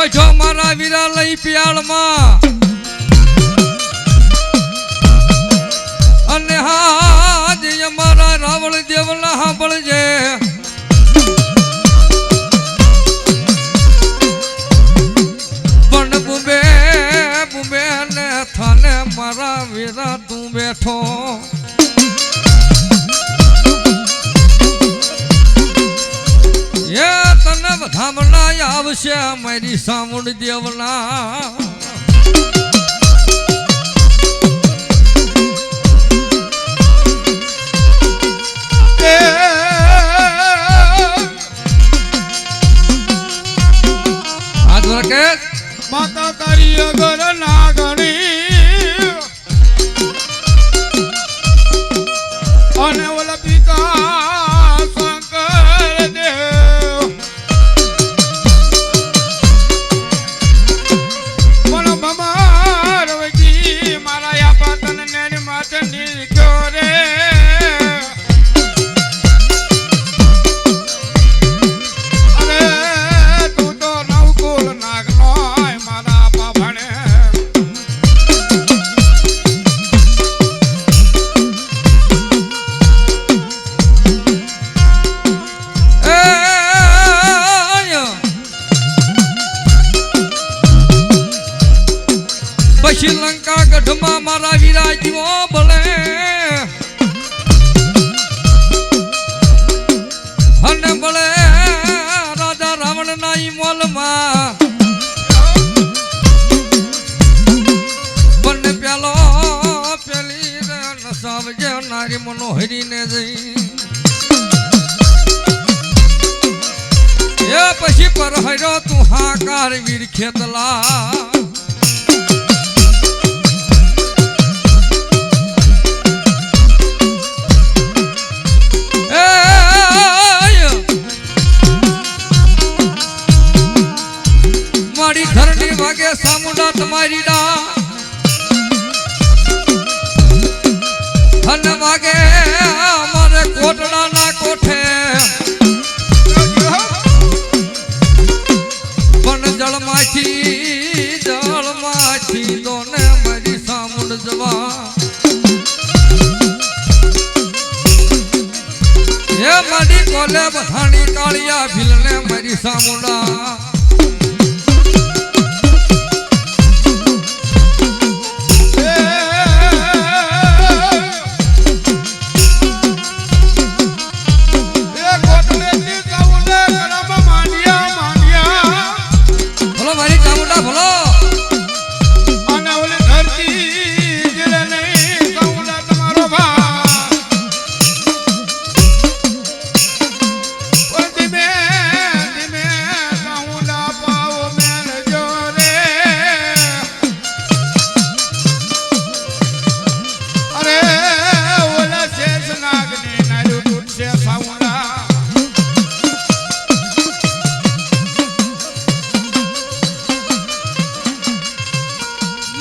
ઓછો મારા વીરા લઈ પિયાળમાં. અને હાજ અમારા રાવણ દેવના સાંભળજે. પણ બુબે બુબે ને થાને મારા વીરા તું બેઠો. આવશે મારી સામુંડ દેવના. પછી લંકા ગઢમાં મારા વિરાજીઓ ભલે. અને ભલે રાજા રાવણ ના ઈ મોલમાં. બંને પેલો પેલી નસાવજે નારી મનોહરીને જઈ. એ પછી પર હર્યો તું હાકાર વીર ખેતલા. મારી કોલે બધાની કાળિયા ભીલને મારી સામુંડા.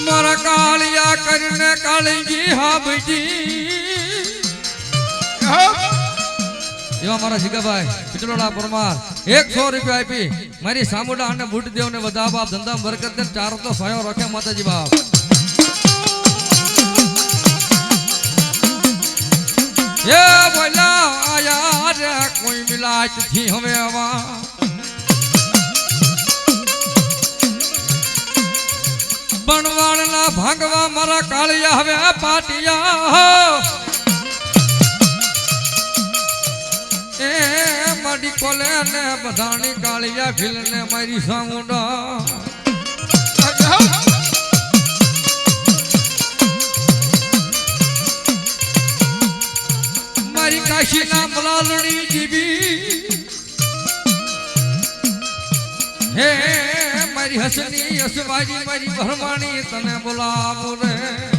મારા કાળિયા કરીને કાળીજી હાબજી એવા મારા જીગાભાઈ પિચલોડા પરમાર, એકસો રૂપિયા આપી. મારી સામુડા અને બુટ દેવને બધા બાપ ધંધા બરકત ને ચાર તો સયો રખે માતાજી બાપ. એ બોલા આયા રે, કોઈ મિલાચથી હવે આવા. બણવાળના ભાગવા મારા કાળિયા હવે પાટિયા એ મારી કોલે ને બધાની કાળિયા ભીલને મારી સામુડા. મારી કાશીના મલાલણી જીવી હે મારી હસની હસવાજી મારી ભરમાણી તને બોલાવો રે.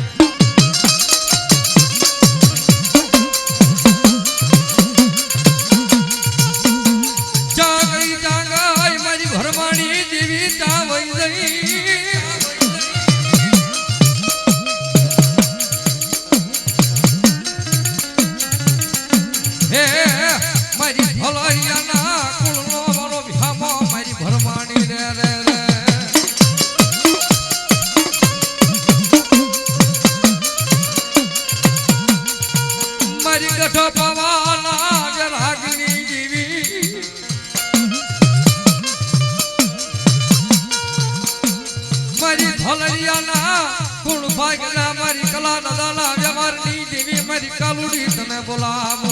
બોલાવો.